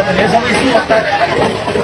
Beleza, mas não tá.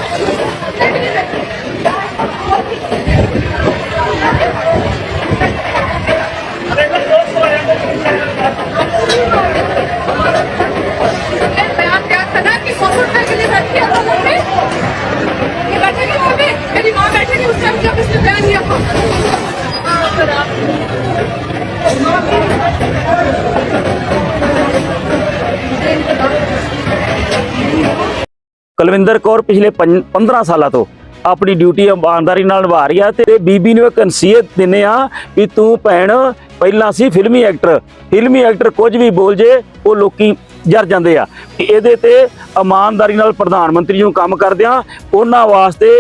Kulwinder Kaur ਪਿਛਲੇ 15 ਸਾਲਾਂ ਤੋਂ ਆਪਣੀ ਡਿਊਟੀ ਇਮਾਨਦਾਰੀ ਨਾਲ ਨਿਭਾ ਰਹੀ ਆ ਤੇ ਬੀਬੀ ਨੂੰ ਇੱਕ ਨਸੀਹਤ ਦਿੰਨੇ ਆ ਵੀ ਤੂੰ ਭੈਣ, ਪਹਿਲਾਂ ਸੀ ਫਿਲਮੀ ਐਕਟਰ। ਫਿਲਮੀ ਐਕਟਰ ਕੁਝ ਵੀ ਬੋਲ ਜੇ, ਉਹ ਲੋਕੀ ਜਰ ਜਾਂਦੇ ਆ। ਕਿ ਇਹਦੇ ਤੇ ਇਮਾਨਦਾਰੀ ਨਾਲ ਪ੍ਰਧਾਨ ਮੰਤਰੀ ਨੂੰ ਕੰਮ ਕਰਦੇ ਕਰਦਿਆਂ ਉਹਨਾਂ ਵਾਸਤੇ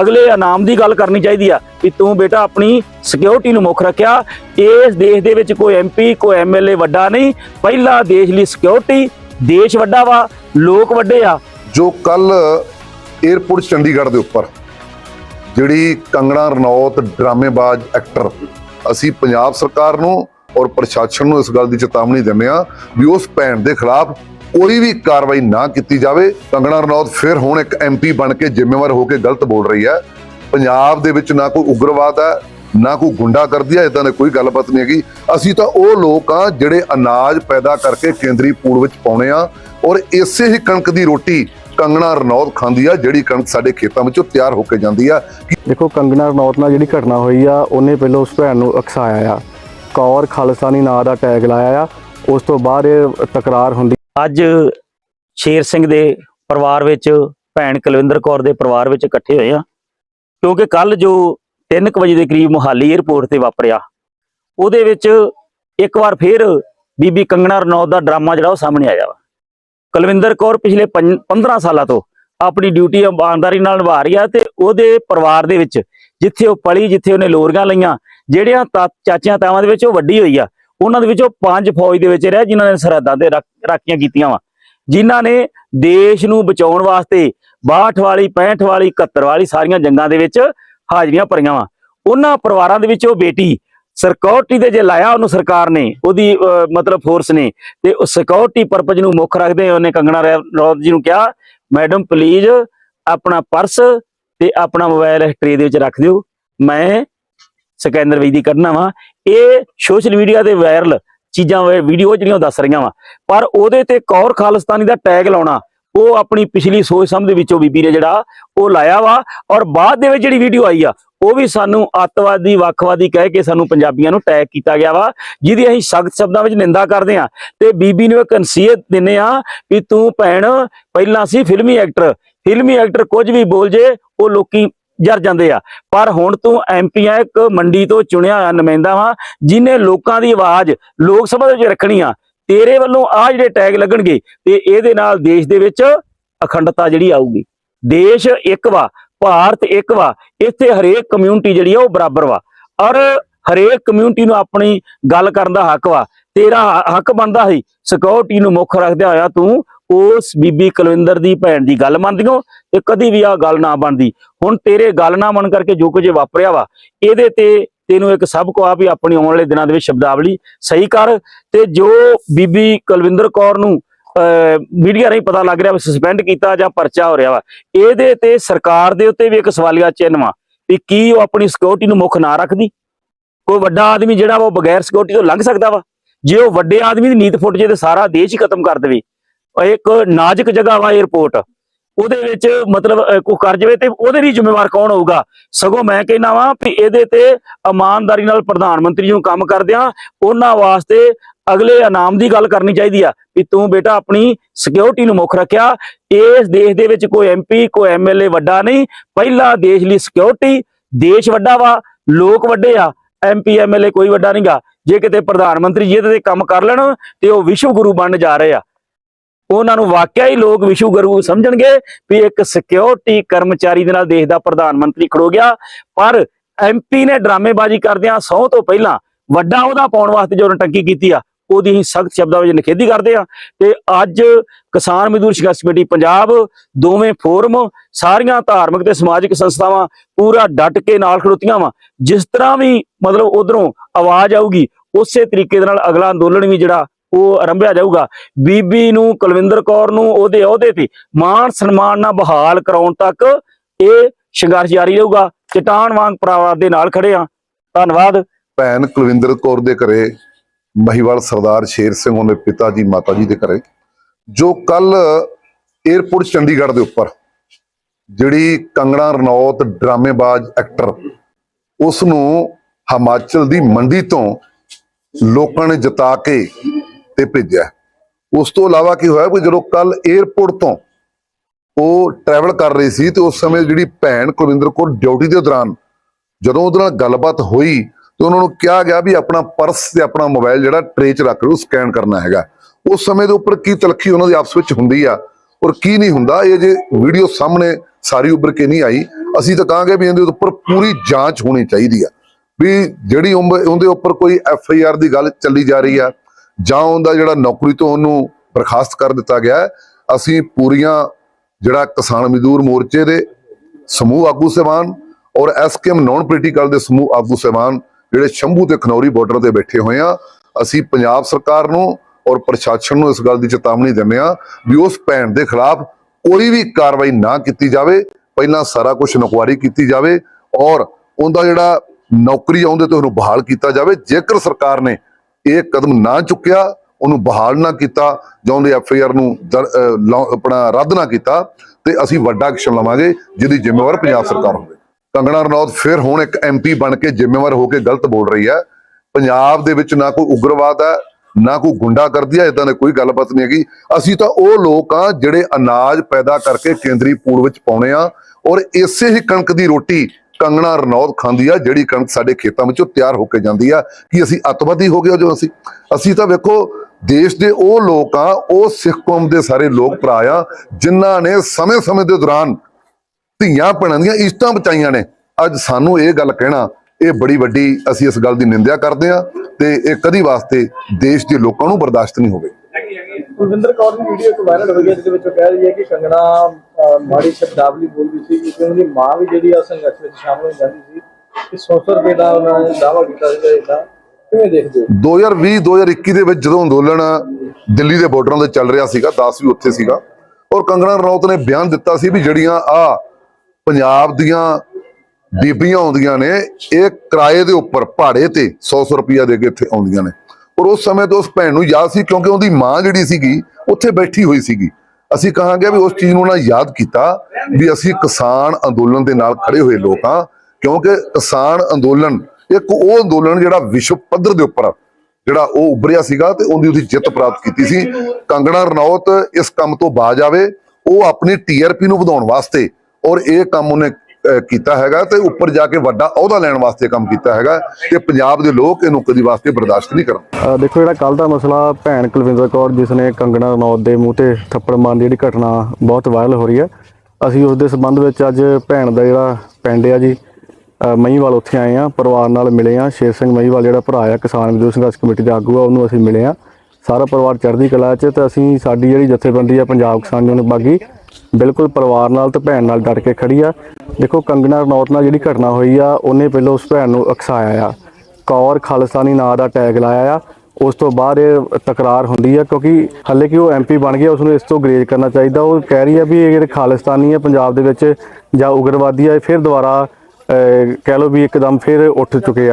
ਅਗਲੇ ਇਨਾਮ ਦੀ ਗੱਲ ਕਰਨੀ ਚਾਹੀਦੀ ਆ ਵੀ ਤੂੰ ਬੇਟਾ ਆਪਣੀ ਸਿਕਿਉਰਿਟੀ ਨੂੰ ਮੁੱਖ ਰੱਖਿਆ। ਇਸ ਦੇਸ਼ ਦੇ ਵਿੱਚ ਕੋਈ ਐਮਪੀ ਕੋਈ ਐਮਐਲਏ ਵੱਡਾ ਨਹੀਂ। ਪਹਿਲਾ ਦੇਸ਼ ਲਈ ਸਿਕਿਉਰਿਟੀ ਦੇਸ਼ ਵੱਡਾ ਵਾ, ਲੋਕ ਵੱਡੇ ਆ। ਜੋ ਕੱਲ 에ਅਰਪੋਰਟ ਚੰਡੀਗੜ੍ਹ ਦੇ ਉੱਪਰ ਜਿਹੜੀ ਕੰਗਣਾ ਰਣੌਤ ਡਰਾਮੇਬਾਜ਼ ਐਕਟਰ ਅਸੀਂ ਪੰਜਾਬ ਸਰਕਾਰ ਨੂੰ ਔਰ ਪ੍ਰਸ਼ਾਸਨ ਨੂੰ ਇਸ ਗੱਲ ਦੀ ਚੇਤਾਵਨੀ ਦਿੰਦੇ ਆ ਵੀ ਉਸ ਭੈਣ ਦੇ ਖਿਲਾਫ ਕੋਈ ਵੀ ਕਾਰਵਾਈ ਨਾ ਕੀਤੀ ਜਾਵੇ। ਕੰਗਣਾ ਰਣੌਤ ਫਿਰ ਹੁਣ ਇੱਕ ਐਮਪੀ ਬਣ ਕੇ ਜ਼ਿੰਮੇਵਾਰ ਹੋ ਕੇ ਗਲਤ ਬੋਲ ਰਹੀ ਹੈ। ਪੰਜਾਬ ਦੇ ਵਿੱਚ ਨਾ ਕੋਈ ਉਗਰਵਾਦ ਹੈ, ਨਾ ਕੋਈ ਗੁੰਡਾ ਕਰਦੀ ਹੈ ਇਦਾਂ ਦੀ ਕੋਈ ਗੱਲਬਾਤ ਨਹੀਂ ਹੈਗੀ। ਅਸੀਂ ਤਾਂ ਉਹ ਲੋਕ ਆ ਜਿਹੜੇ ਅਨਾਜ ਪੈਦਾ ਕਰਕੇ ਕੇਂਦਰੀ ਪੂਲ ਵਿੱਚ ਪਾਉਣੇ ਆ ਔਰ ਇਸੇ ਹੀ ਕਣਕ ਦੀ ਰੋਟੀ ਕੰਗਣਾ ਰਣੌਤ ਖਾਂਦੀ ਆ ਜਿਹੜੀ ਕਣਕ ਸਾਡੇ ਖੇਤਾਂ ਵਿੱਚੋਂ ਤਿਆਰ ਹੋ ਕੇ ਜਾਂਦੀ ਆ। ਦੇਖੋ ਕੰਗਨਾ ਰਣੌਤ ਨਾਲ ਜਿਹੜੀ ਘਟਨਾ ਹੋਈ ਆ ਉਹਨੇ ਪਹਿਲਾਂ ਉਸ ਭੈਣ ਨੂੰ ਅਕਸਾਇਆ ਆ। ਕੌਰ ਖਾਲਸਾਨੀ ਨਾਂ ਦਾ ਟੈਗ ਲਾਇਆ ਆ। ਉਸ ਤੋਂ ਬਾਅਦ ਇਹ ਤਕਰਾਰ ਹੁੰਦੀ। ਅੱਜ ਸ਼ੇਰ ਸਿੰਘ ਦੇ ਪਰਿਵਾਰ ਵਿੱਚ ਭੈਣ ਕੁਲਵਿੰਦਰ ਕੌਰ ਦੇ ਪਰਿਵਾਰ ਵਿੱਚ ਇਕੱਠੇ ਹੋਏ ਆ। ਕਿਉਂਕਿ ਕੱਲ ਜੋ 3 ਵਜੇ ਦੇ ਕਰੀਬ ਮੁਹਾਲੀ 에ਅਰਪੋਰਟ ਤੇ ਵਾਪਰਿਆ ਉਹਦੇ ਵਿੱਚ ਇੱਕ ਵਾਰ ਫੇਰ ਬੀਬੀ ਕੰਗਣਾ ਰਣੌਤ ਦਾ ਡਰਾਮਾ ਜਿਹੜਾ ਉਹ ਸਾਹਮਣੇ ਆਇਆ ਵਾ। ਕੁਲਵਿੰਦਰ ਕੌਰ ਪਿਛਲੇ 15 ਸਾਲਾਂ ਤੋਂ ਆਪਣੀ ਡਿਊਟੀ ਇਮਾਨਦਾਰੀ ਨਾਲ ਨਿਭਾ ਰਹੀ ਆ ਤੇ ਉਹਦੇ ਪਰਿਵਾਰ ਦੇ ਵਿੱਚ ਜਿੱਥੇ ਉਹ ਪਲੀ, ਜਿੱਥੇ ਉਹਨੇ ਲੋਰੀਆਂ ਲਈਆਂ, ਜਿਹੜੀਆਂ ਤਾ- ਚਾਚੀਆਂ ਤਾਵਾਂ ਦੇ ਵਿੱਚ ਉਹ ਵੱਡੀ ਹੋਈ ਆ। ਉਹਨਾਂ ਦੇ ਵਿੱਚੋਂ ਪੰਜ ਫੌਜ ਦੇ ਵਿੱਚ ਰਿਹਾ, ਜਿਨ੍ਹਾਂ ਨੇ ਸਰਹੱਦਾਂ ਤੇ ਰਾਖੀਆਂ ਕੀਤੀਆਂ ਵਾ। ਜਿਨ੍ਹਾਂ ਨੇ ਦੇਸ਼ ਨੂੰ ਬਚਾਉਣ ਵਾਸਤੇ 62 ਵਾਲੀ 65 ਵਾਲੀ 71 ਵਾਲੀ ਸਾਰੀਆਂ ਜੰਗਾਂ ਦੇ ਵਿੱਚ ਹਾਜ਼ਰੀਆਂ ਭਰੀਆਂ ਵਾ। ਉਹਨਾਂ ਪਰਿਵਾਰਾਂ ਦੇ ਵਿੱਚ ਉਹ ਬੇਟੀ ਸਿਕਿਉਰਿਟੀ ਤੇ ਜੇ ਲਾਇਆ ਉਹਨੂੰ ਸਰਕਾਰ ਨੇ, ਉਹਦੀ ਮਤਲਬ ਫੋਰਸ ਨੇ, ਤੇ ਉਹ ਸਿਕਿਉਰਿਟੀ ਪਰਪਸ ਨੂੰ ਮੁੱਖ ਰੱਖਦੇ ਉਹਨੇ ਕੰਗਣਾ ਰਣੌਤ ਜੀ ਨੂੰ ਕਿਹਾ ਮੈਡਮ ਪਲੀਜ਼ ਆਪਣਾ ਪਰਸ ਤੇ ਆਪਣਾ ਮੋਬਾਈਲ ਹਿਸਟਰੀ ਦੇ ਵਿੱਚ ਰੱਖ ਦਿਓ। ਮੈਂ ਸਕੈਨਰ ਵਿੱਚ ਦੀ ਕੱਢਣਾ ਵਾ। ਇਹ ਸੋਸ਼ਲ ਮੀਡੀਆ ਤੇ ਵਾਇਰਲ ਚੀਜ਼ਾਂ ਵੀਡੀਓ ਜਿਹੜੀਆਂ ਉਹ ਦੱਸ ਰਹੀਆਂ ਵਾ। ਪਰ ਉਹਦੇ ਤੇ ਕੌਰ ਖਾਲਿਸਤਾਨੀ ਦਾ ਟੈਗ ਲਾਉਣਾ ਉਹ ਆਪਣੀ ਪਿਛਲੀ ਸੋਚ ਸਮਝ ਵਿੱਚੋਂ ਬੀਬੀ ਨੇ ਜਿਹੜਾ ਉਹ ਲਾਇਆ ਵਾ ਔਰ ਬਾਅਦ ਦੇ ਵਿੱਚ ਜਿਹੜੀ ਵੀਡੀਓ ਆਈ ਆ, ਉਹ ਵੀ ਸਾਨੂੰ ਅੱਤਵਾਦੀ, ਵੱਖਵਾਦੀ ਕਹਿ ਕੇ ਸਾਨੂੰ ਪੰਜਾਬੀਆਂ ਨੂੰ ਟੈਗ ਕੀਤਾ ਗਿਆ ਵਾ, ਜਿਹਦੀ ਅਸੀਂ ਸਖਤ ਸ਼ਬਦਾਂ ਵਿੱਚ ਨਿੰਦਾ ਕਰਦੇ ਆ ਤੇ ਬੀਬੀ ਨੂੰ ਇੱਕ ਨਸੀਹਤ ਦਿੰਨੇ ਆ ਵੀ ਤੂੰ ਭੈਣ, ਪਹਿਲਾਂ ਸੀ ਫਿਲਮੀ ਐਕਟਰ ਫਿਲਮੀ ਐਕਟਰ ਕੁਝ ਵੀ ਬੋਲ ਜੇ, ਉਹ ਲੋਕੀ ਜਰ ਜਾਂਦੇ ਆ। ਪਰ ਹੁਣ ਤੂੰ ਐਮਪੀ ਆ, ਇੱਕ ਮੰਡੀ ਤੋਂ ਚੁਣਿਆ ਹੋਇਆ ਨੁਮਾਇੰਦਾ ਵਾ ਜਿਨੇ ਲੋਕਾਂ ਦੀ ਆਵਾਜ਼ ਲੋਕ ਸਭਾ ਦੇ ਵਿੱਚ ਰੱਖਣੀ ਆ ਤੇਰੇ ਵੱਲੋਂ ਆ ਜਿਹੜੇ ਟੈਗ ਲੱਗਣਗੇ ਤੇ ਇਹਦੇ ਨਾਲ ਦੇਸ਼ ਦੇ ਵਿੱਚ ਅਖੰਡਤਾ ਜਿਹੜੀ ਆਊਗੀ। ਦੇਸ਼ ਇੱਕ ਵਾ, ਭਾਰਤ ਇੱਕ ਵਾ, ਇੱਥੇ ਹਰੇਕ ਕਮਿਊਨਿਟੀ ਜਿਹੜੀ ਆ ਉਹ ਬਰਾਬਰ ਵਾ। ਔਰ ਹਰੇਕ ਕਮਿਊਨਿਟੀ ਨੂੰ ਆਪਣੀ ਗੱਲ ਕਰਨ ਦਾ ਹੱਕ ਵਾ। ਤੇਰਾ ਹੱਕ ਬਣਦਾ ਸੀ ਸਿਕਿਉਰਿਟੀ ਨੂੰ ਮੁੱਖ ਰੱਖਦਿਆਂ ਹੋਇਆ ਤੂੰ ਉਸ ਬੀਬੀ ਕੁਲਵਿੰਦਰ ਦੀ ਭੈਣ ਦੀ ਗੱਲ ਮੰਨਦੀ ਹੋ ਤੇ ਕਦੀ ਵੀ ਆ ਗੱਲ ਨਾ ਬਣਦੀ। ਹੁਣ ਤੇਰੇ ਗੱਲ ਨਾ ਮੰਨ ਕਰਕੇ ਜੋ ਕੁਝ ਵਾਪਰਿਆ ਵਾ, ਇਹਦੇ ਤੇ ਤੈਨੂੰ ਇੱਕ ਸਭ ਕੋ ਆ ਵੀ ਆਪਣੀ ਆਉਣ ਵਾਲੇ ਦਿਨਾਂ ਦੇ ਵਿੱਚ ਸ਼ਬਦਾਵਲੀ ਸਹੀ ਕਰ ਤੇ ਜੋ ਬੀਬੀ ਕੁਲਵਿੰਦਰ ਕੌਰ ਨੂੰ ਮੀਡੀਆ ਰਾਹੀਂ ਪਤਾ ਲੱਗ ਰਿਹਾ ਵੀ ਸਸਪੈਂਡ ਕੀਤਾ ਜਾਂ ਪਰਚਾ ਹੋ ਰਿਹਾ ਵਾ, ਇਹਦੇ ਤੇ ਸਰਕਾਰ ਦੇ ਉੱਤੇ ਵੀ ਇੱਕ ਸਵਾਲੀਆ ਚਿੰਨ੍ਹ ਵਾ ਵੀ ਕੀ ਉਹ ਆਪਣੀ ਸਿਕਿਉਰਿਟੀ ਨੂੰ ਮੁੱਖ ਨਾ ਰੱਖਦੀ। ਕੋਈ ਵੱਡਾ ਆਦਮੀ ਜਿਹੜਾ ਵਾ ਉਹ ਬਗੈਰ ਸਿਕਿਉਰਿਟੀ ਤੋਂ ਲੰਘ ਸਕਦਾ ਵਾ। ਜੇ ਉਹ ਵੱਡੇ ਆਦਮੀ ਦੀ ਨੀਤ ਫੁੱਟ ਜੇ ਤੇ ਸਾਰਾ ਦੇਸ਼ ਹੀ ਖਤਮ ਕਰ ਦੇਵੇ। ਇੱਕ ਨਾਜ਼ੁਕ ਜਗ੍ਹਾ ਵਾ 에어ਪੋਰਟ ਉਹਦੇ ਵਿੱਚ ਮਤਲਬ ਕੋਈ ਕਰ ਜਾਵੇ ਤੇ ਉਹਦੇ ਲਈ ਜ਼ਿੰਮੇਵਾਰ ਕੌਣ ਹੋਊਗਾ? ਸਗੋਂ ਮੈਂ ਕਹਿਣਾ ਵਾਂ ਵੀ ਇਹਦੇ ਤੇ ਇਮਾਨਦਾਰੀ ਨਾਲ ਪ੍ਰਧਾਨ ਮੰਤਰੀ ਨੂੰ ਕੰਮ ਕਰਦਿਆਂ ਉਹਨਾਂ ਵਾਸਤੇ ਅਗਲੇ ਇਨਾਮ ਦੀ ਗੱਲ ਕਰਨੀ ਚਾਹੀਦੀ ਆ ਵੀ ਤੂੰ ਬੇਟਾ ਆਪਣੀ ਸਿਕਿਉਰਿਟੀ ਨੂੰ ਮੁੱਖ ਰੱਖਿਆ। ਇਸ ਦੇਸ਼ ਦੇ ਵਿੱਚ ਕੋਈ ਐਮਪੀ ਕੋਈ ਐਮਐਲਏ ਵੱਡਾ ਨਹੀਂ। ਪਹਿਲਾ ਦੇਸ਼ ਲਈ ਸਿਕਿਉਰਿਟੀ ਦੇਸ਼ ਵੱਡਾ ਵਾ, ਲੋਕ ਵੱਡੇ ਆ ਐਮਪੀ ਐਮਐਲਏ ਕੋਈ ਵੱਡਾ ਨਹੀਂਗਾ ਜੇ ਕਿਤੇ ਪ੍ਰਧਾਨ ਮੰਤਰੀ ਜੀ ਇਹਦੇ ਤੇ ਕੰਮ ਕਰ ਲੈਣ ਤੇ ਉਹ ਵਿਸ਼ਵ ਗੁਰੂ ਬਣ ਜਾ ਰਹੇ ਆ। ਉਹਨਾਂ ਨੂੰ ਵਾਕਿਆ ਹੀ ਲੋਕ ਵਿਸ਼ੂ ਗੁਰੂ ਸਮਝਣਗੇ ਵੀ ਇੱਕ ਸਿਕਿਉਰਿਟੀ ਕਰਮਚਾਰੀ ਦੇ ਨਾਲ ਦੇਸ਼ ਦਾ ਪ੍ਰਧਾਨ ਮੰਤਰੀ ਖੜੋ ਗਿਆ। ਪਰ ਐਮਪੀ ਨੇ ਡਰਾਮੇਬਾਜ਼ੀ ਕਰਦਿਆਂ ਸਹੁੰ ਤੋਂ ਪਹਿਲਾਂ ਵੱਡਾ ਉਹਦਾ ਪਾਉਣ ਵਾਸਤੇ ਜੋ ਟੰਕੀ ਕੀਤੀ ਆ, ਉਹਦੀ ਅਸੀਂ ਸਖਤ ਸ਼ਬਦਾਂ ਵਿੱਚ ਨਿਖੇਧੀ ਕਰਦੇ ਆ। ਤੇ ਅੱਜ ਕਿਸਾਨ ਮਜ਼ਦੂਰ ਸੰਘਰਸ਼ ਕਮੇਟੀ ਪੰਜਾਬ, ਦੋਵੇਂ ਫੋਰਮ, ਸਾਰੀਆਂ ਧਾਰਮਿਕ ਤੇ ਸਮਾਜਿਕ ਸੰਸਥਾਵਾਂ ਪੂਰਾ ਡਟ ਕੇ ਨਾਲ ਖੜੋਤੀਆਂ ਵਾ। ਜਿਸ ਤਰ੍ਹਾਂ ਵੀ ਮਤਲਬ ਉਧਰੋਂ ਆਵਾਜ਼ ਆਊਗੀ, ਉਸੇ ਤਰੀਕੇ ਦੇ ਨਾਲ ਅਗਲਾ ਅੰਦੋਲਨ ਵੀ ਜਿਹੜਾ ਉਹ ਆਰੰਭਿਆ ਜਾਊਗਾ। ਬੀਬੀ ਨੂੰ ਕੁਲਵਿੰਦਰ ਕੌਰ ਨੂੰ ਉਹਦੇ ਅਹੁਦੇ ਤੇ ਮਾਣ ਸਨਮਾਨ ਨਾਲ ਬਹਾਲ ਕਰਾਉਣ ਤੱਕ ਇਹ ਸੰਘਰਸ਼ ਜਾਰੀ ਰਹੂਗਾ। ਚਟਾਨ ਵਾਂਗ ਪਰਿਵਾਰ ਦੇ ਨਾਲ ਖੜੇ ਆ ਧੰਨਵਾਦ। ਭੈਣ ਕੁਲਵਿੰਦਰ ਕੌਰ ਦੇ ਘਰੇ ਮਹੀਵਾਲ ਸਰਦਾਰ ਸ਼ੇਰ ਸਿੰਘ ਉਹਦੇ ਪਿਤਾ ਜੀ, ਮਾਤਾ ਜੀ ਦੇ ਘਰੇ, ਜੋ ਕੱਲ 에ਅਰਪੋਰਟ ਚੰਡੀਗੜ੍ਹ ਦੇ ਉੱਪਰ ਜਿਹੜੀ ਕੰਗਣਾ ਰਣੌਤ ਡਰਾਮੇਬਾਜ਼ ਐਕਟਰ ਉਸ ਨੂੰ ਹਿਮਾਚਲ ਦੀ ਮੰਡੀ ਤੋਂ ਲੋਕਾਂ ਨੇ ਜਿਤਾ ਕੇ ਤੇ ਭੇਜਿਆ ਉਸ ਤੋਂ ਇਲਾਵਾ ਕੀ ਹੋਇਆ ਕਿ ਜਦੋਂ ਕੱਲ 에ਅਰਪੋਰਟ ਤੋਂ ਉਹ ਟਰੈਵਲ ਕਰ ਰਹੀ ਸੀ ਤੇ ਉਸ ਸਮੇਂ ਜਿਹੜੀ ਭੈਣ ਕੁਲਵਿੰਦਰ ਕੌਰ ਡਿਊਟੀ ਦੇ ਦੌਰਾਨ ਜਦੋਂ ਉਹਦੇ ਨਾਲ ਗੱਲਬਾਤ ਹੋਈ ਤੇ ਉਹਨਾਂ ਨੂੰ ਕਿਹਾ ਗਿਆ ਵੀ ਆਪਣਾ ਪਰਸ ਤੇ ਆਪਣਾ ਮੋਬਾਈਲ ਜਿਹੜਾ ਟਰੇ 'ਚ ਰੱਖ ਲਓ ਸਕੈਨ ਕਰਨਾ ਹੈਗਾ। ਉਸ ਸਮੇਂ ਦੇ ਉੱਪਰ ਕੀ ਤਲਖੀ ਉਹਨਾਂ ਦੀ ਆਪਸ ਵਿੱਚ ਹੁੰਦੀ ਆ ਔਰ ਕੀ ਨਹੀਂ ਹੁੰਦਾ, ਇਹ ਜੇ ਵੀਡੀਓ ਸਾਹਮਣੇ ਸਾਰੀ ਉੱਭਰ ਕੇ ਨਹੀਂ ਆਈ, ਅਸੀਂ ਤਾਂ ਕਹਾਂਗੇ ਵੀ ਇਹਦੇ ਉੱਪਰ ਪੂਰੀ ਜਾਂਚ ਹੋਣੀ ਚਾਹੀਦੀ ਆ। ਵੀ ਜਿਹੜੀ ਉਮ- ਉਹਦੇ ਉੱਪਰ ਕੋਈ ਐਫ ਆਈ ਆਰ ਦੀ ਗੱਲ ਚੱਲੀ ਜਾ ਰਹੀ ਆ ਜਾਂ ਉਹਦਾ ਜਿਹੜਾ ਨੌਕਰੀ ਤੋਂ ਉਹਨੂੰ ਬਰਖਾਸਤ ਕਰ ਦਿੱਤਾ ਗਿਆ ਹੈ, ਅਸੀਂ ਪੂਰੀਆਂ ਜਿਹੜਾ ਕਿਸਾਨ ਮਜ਼ਦੂਰ ਮੋਰਚੇ ਦੇ ਸਮੂਹ ਆਗੂ ਸਹਿਬਾਨ ਔਰ ਐਸਕੇਐਮ ਨਾਨ ਪੋਲੀਟੀਕਲ ਦੇ ਸਮੂਹ ਆਗੂ ਸਹਿਬਾਨ ਜਿਹੜੇ ਸ਼ੰਭੂ ਤੇ ਖਨੌਰੀ ਬਾਰਡਰ ਤੇ ਬੈਠੇ ਹੋਏ ਆ ਅਸੀਂ ਪੰਜਾਬ ਸਰਕਾਰ ਨੂੰ ਔਰ ਪ੍ਰਸ਼ਾਸਨ ਨੂੰ ਇਸ ਗੱਲ ਦੀ ਚੇਤਾਵਨੀ ਦਿੰਦੇ ਆ ਵੀ ਉਸ ਭੈਣ ਦੇ ਖਿਲਾਫ ਕੋਈ ਵੀ ਕਾਰਵਾਈ ਨਾ ਕੀਤੀ ਜਾਵੇ ਪਹਿਲਾਂ ਸਾਰਾ ਕੁਝ ਨਕਵਾਰੀ ਕੀਤੀ ਜਾਵੇ ਔਰ ਉਹਦਾ ਜਿਹੜਾ ਨੌਕਰੀ ਆਉਂਦੇ ਤੇ ਉਹਨੂੰ ਬਹਾਲ ਕੀਤਾ ਜਾਵੇ ਜੇਕਰ ਸਰਕਾਰ ਨੇ ਇਹ ਕਦਮ ਨਾ ਚੁੱਕਿਆ, ਉਹਨੂੰ ਬਹਾਲ ਨਾ ਕੀਤਾ, ਜਾਂ ਉਹਦੇ ਐਫ ਆਈ ਆਰ ਨੂੰ ਆਪਣਾ ਰੱਦ ਨਾ ਕੀਤਾ, ਤੇ ਅਸੀਂ ਵੱਡਾ ਐਕਸ਼ਨ ਲਵਾਂਗੇ, ਜਿਹਦੀ ਜ਼ਿੰਮੇਵਾਰ ਪੰਜਾਬ ਸਰਕਾਰ ਹੋਵੇ। ਕੰਗਣਾ ਰਣੌਤ ਫਿਰ ਹੁਣ ਇੱਕ ਐਮਪੀ ਬਣ ਕੇ ਜ਼ਿੰਮੇਵਾਰ ਹੋ ਕੇ ਗਲਤ ਬੋਲ ਰਹੀ ਹੈ। ਪੰਜਾਬ ਦੇ ਵਿੱਚ ਨਾ ਕੋਈ ਉਗਰਵਾਦ ਹੈ, ਨਾ ਕੋਈ ਗੁੰਡਾ ਕਰਦੀ ਹੈ ਇਦਾਂ ਦੀ ਕੋਈ ਗੱਲਬਾਤ ਨਹੀਂ ਹੈਗੀ। ਅਸੀਂ ਤਾਂ ਉਹ ਲੋਕ ਆ ਜਿਹੜੇ ਅਨਾਜ ਪੈਦਾ ਕਰਕੇ ਕੇਂਦਰੀ ਪੂਲ ਵਿੱਚ ਪਾਉਣੇ ਆ, ਔਰ ਇਸੇ ਹੀ ਕਣਕ ਦੀ ਰੋਟੀ ਕੰਗਣਾ ਰਣੌਤ ਖਾਂਦੀ ਆ, ਜਿਹੜੀ ਕਣਕ ਸਾਡੇ ਖੇਤਾਂ ਵਿੱਚੋਂ ਤਿਆਰ ਹੋ ਕੇ ਜਾਂਦੀ ਆ, ਕਿ ਅਸੀਂ ਅੱਤਵਾਦੀ ਹੋ ਗਏ ਜੋ ਅਸੀਂ? ਅਸੀਂ ਤਾਂ ਵੇਖੋ, ਦੇਸ਼ ਦੇ ਉਹ ਲੋਕ ਆ, ਉਹ ਸਿੱਖ ਕੌਮ ਦੇ ਸਾਰੇ ਲੋਕ ਭਰਾ ਆ, ਜਿਨ੍ਹਾਂ ਨੇ ਸਮੇਂ-ਸਮੇਂ ਦੇ ਦੌਰਾਨ ਧੀਆਂ ਭੈਣਾਂ ਦੀਆਂ ਇਸ਼ਤਾਂ ਬਚਾਈਆਂ ਨੇ। ਅੱਜ ਸਾਨੂੰ ਇਹ ਗੱਲ ਕਹਿਣਾ, ਇਹ ਬੜੀ ਵੱਡੀ ਅਸੀਂ ਇਸ ਗੱਲ ਦੀ ਨਿੰਦਿਆ ਕਰਦੇ ਆ ਤੇ ਇਹ ਕਦੀ ਵਾਸਤੇ ਦੇਸ਼ ਦੇ ਲੋਕਾਂ ਨੂੰ ਬਰਦਾਸ਼ਤ ਨਹੀਂ ਹੋਵੇ। ਕੁਲਵਿੰਦਰ ਕੌਰ ਦੀ ਵੀਡੀਓ ਇੱਕ ਵਾਇਰਲ ਹੋਈ ਹੈ ਜਿਹਦੇ ਵਿੱਚ ਉਹ ਕਹਿ ਰਹੀ ਹੈ ਕਿ ਕੰਗਣਾ ਅਹ, ਮਾੜੀ ਸ਼ਬਦਾਵਲੀ ਬੋਲਦੀ ਸੀ ਕਿ ਉਹਦੀ ਮਾਂ ਵੀ ਜਿਹੜੀ ਆ ਸੰਘਰਸ਼ ਵਿੱਚ ਸ਼ਾਮਲ ਹੋ ਜਾਂਦੀ ਸੀ ਕਿ 100 ਰੁਪਏ ਦਾ ਉਹਨਾਂ ਨੇ ਦਾਅਵਾ ਕੀਤਾ ਸੀ ਇਦਾਂ ਕਿਵੇਂ ਦੇਖਦੇ ਹੋ? 2020 2021 ਦੇ ਵਿੱਚ ਜਦੋਂ ਅੰਦੋਲਨ ਦਿੱਲੀ ਦੇ ਬਾਰਡਰਾਂ ਤੇ ਚੱਲ ਰਿਹਾ ਸੀਗਾ ਦਾਸ ਵੀ ਉੱਥੇ ਸੀਗਾ ਔਰ ਕੰਗਣਾ ਰਣੌਤ ਨੇ ਬਿਆਨ ਦਿੱਤਾ ਸੀ ਵੀ ਜਿਹੜੀਆਂ ਆ ਪੰਜਾਬ ਦੀਆਂ ਬੀਬੀਆਂ ਆਉਂਦੀਆਂ ਨੇ ਇਹ ਕਿਰਾਏ ਦੇ ਉੱਪਰ ਪਹਾੜੇ ਤੇ 100-100 ਰੁਪਿਆ ਦੇ ਕੇ ਇੱਥੇ ਆਉਂਦੀਆਂ ਨੇ। ਔਰ ਉਸ ਸਮੇਂ ਤੋਂ ਉਸ ਭੈਣ ਨੂੰ ਯਾਦ ਸੀ ਕਿਉਂਕਿ ਉਹਦੀ ਮਾਂ ਜਿਹੜੀ ਸੀਗੀ, ਉੱਥੇ ਬੈਠੀ ਹੋਈ ਸੀਗੀ। ਅਸੀਂ ਕਹਾਂਗੇ ਵੀ ਉਸ ਚੀਜ਼ ਨੂੰ ਉਹਨਾਂ ਯਾਦ ਕੀਤਾ ਵੀ ਅਸੀਂ ਕਿਸਾਨ ਅੰਦੋਲਨ ਦੇ ਨਾਲ ਖੜੇ ਹੋਏ ਲੋਕ ਹਾਂ, ਕਿਉਂਕਿ ਕਿਸਾਨ ਅੰਦੋਲਨ ਇੱਕ ਉਹ ਅੰਦੋਲਨ ਜਿਹੜਾ ਵਿਸ਼ਵ ਪੱਧਰ ਦੇ ਉੱਪਰ ਜਿਹੜਾ ਉਹ ਉੱਭਰਿਆ ਸੀਗਾ ਤੇ ਉਹਦੀ ਉਹਦੀ ਜਿੱਤ ਪ੍ਰਾਪਤ ਕੀਤੀ ਸੀ। ਕੰਗਣਾ ਰਣੌਤ ਇਸ ਕੰਮ ਤੋਂ ਬਾਜ ਆਵੇ, ਉਹ ਆਪਣੀ ਟੀਆਰਪੀ ਨੂੰ ਵਧਾਉਣ ਵਾਸਤੇ ਔਰ ਇਹ ਕੰਮ ਉਹਨੇ ਕੀਤਾ ਹੈਗਾ ਤੇ ਉੱਪਰ ਜਾ ਕੇ ਵੱਡਾ ਅਹੁਦਾ ਲੈਣ ਵਾਸਤੇ ਕੰਮ ਕੀਤਾ ਹੈਗਾ ਤੇ ਪੰਜਾਬ ਦੇ ਲੋਕ ਇਹਨੂੰ ਕਦੀ ਵਾਸਤੇ ਬਰਦਾਸ਼ਤ ਨਹੀਂ ਕਰਨ। ਦੇਖੋ ਜਿਹੜਾ ਕੱਲ ਦਾ ਮਸਲਾ ਭੈਣ ਕੁਲਵਿੰਦਰ ਕੌਰ ਜਿਸ ਨੇ ਕੰਗਣਾ ਰਣੌਤ ਦੇ ਮੂੰਹ ਤੇ ਥੱਪੜ ਮਾਰਨ ਦੀ ਜਿਹੜੀ ਘਟਨਾ ਬਹੁਤ ਵਾਇਰਲ ਹੋ ਰਹੀ ਹੈ ਅਸੀਂ ਉਸ ਦੇ ਸੰਬੰਧ ਵਿੱਚ ਅੱਜ ਭੈਣ ਦਾ ਜਿਹੜਾ ਪਿੰਡ ਆ ਜੀ ਅ, ਉੱਥੇ ਆਏ ਆ ਪਰਿਵਾਰ ਨਾਲ ਮਿਲੇ ਆ ਸ਼ੇਰ ਸਿੰਘ ਮਹੀਂਵਾਲ ਜਿਹੜਾ ਭਰਾ ਆ ਕਿਸਾਨ ਮਜ਼ਦੂਰ ਸੰਘਰਸ਼ ਕਮੇਟੀ ਦੇ ਆਗੂ ਆ ਉਹਨੂੰ ਅਸੀਂ ਮਿਲੇ ਆ ਸਾਰਾ ਪਰਿਵਾਰ ਚੜ੍ਹਦੀ ਕਲਾ 'ਚ ਤੇ ਅਸੀਂ ਸਾਡੀ ਜਿਹੜੀ ਜਥੇਬੰਦੀ ਆ ਪੰਜਾਬ ਕਿਸਾਨ ਯੂਨੀਅਨ ਬਾਗੀ ਬਿਲਕੁਲ ਪਰਿਵਾਰ ਨਾਲ ਤੇ ਭੈਣ ਨਾਲ ਡਟ ਕੇ ਖੜੀ ਆ। ਦੇਖੋ ਕੰਗਣਾ ਰਣੌਤ ਨਾਲ ਜਿਹੜੀ ਘਟਨਾ ਹੋਈ ਆ ਉਹਨੇ ਪਹਿਲਾਂ ਉਸ ਭੈਣ ਨੂੰ ਅਕਸਾਇਆ ਆ। ਕੌਰ ਖਾਲਸਾਨੀ ਨਾਂ ਦਾ ਟੈਗ ਲਾਇਆ ਆ। ਉਸ ਤੋਂ ਬਾਅਦ ਇਹ ਤਕਰਾਰ ਹੁੰਦੀ ਆ ਕਿਉਂਕਿ ਹੱਲੇ ਕਿ ਉਹ ਐਮਪੀ ਬਣ ਗਿਆ ਉਸ ਨੂੰ ਇਸ ਤੋਂ ਗਰੇਜ ਕਰਨਾ ਚਾਹੀਦਾ। ਉਹ ਕਹਿ ਰਹੀ ਆ ਵੀ ਇਹ ਜਿਹੜੇ ਖਾਲਿਸਤਾਨੀ ਆ ਪੰਜਾਬ ਦੇ ਵਿੱਚ ਜਾਂ ਉਗਰਵਾਦੀ ਆ ਫਿਰ ਦੁਬਾਰਾ ਅਹ, ਕਹਿ ਲਓ ਵੀ ਇੱਕਦਮ ਫਿਰ ਉੱਠ ਚੁੱਕੇ ਆ।